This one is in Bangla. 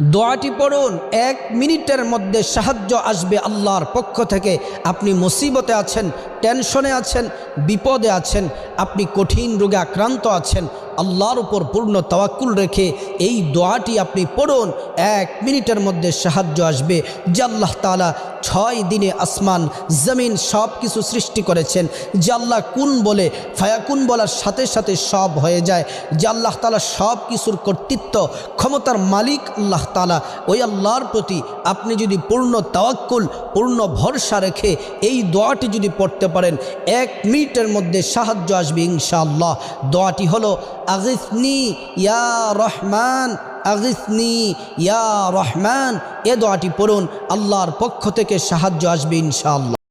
দোয়াটি পড়ুন এক মিনিটের মধ্যে সাহায্য আসবে আল্লাহর পক্ষ থেকে। আপনি মুসিবতে আছেন টেনশনে আছেন, বিপদে আছেন, আপনি কঠিন রোগে আক্রান্ত আছেন, আল্লাহর উপর পূর্ণ তাওয়াক্কুল রেখে এই দোয়াটি আপনি পড়ুন, এক মিনিটের মধ্যে সাহায্য আসবে। যে আল্লাহ তালা ছয় দিনে আসমান, জমিন সব কিছু সৃষ্টি করেছেন, যে আল্লাহ কুন বলে, ফায়াকুন বলার সাথে সাথে সব হয়ে যায়, যে আল্লাহ তালা সব কিছুর কর্তৃত্ব, ক্ষমতার মালিক আল্লাহ তালা ওই আল্লাহর প্রতি আপনি যদি পূর্ণ তাওয়াক্কুল, পূর্ণ ভরসা রেখে এই দোয়াটি যদি পড়তে পারেন। এক মিনিটের মধ্যে সাহায্য আসবে ইনশাআল্লাহ। দোয়াটি হলো, আগিসনি ইয়া রহমান, আগিসনি ইয়া রহমান। এ দোয়াটি পড়ুন, আল্লাহর পক্ষ থেকে সাহায্য আসবে ইনশাআল্লাহ।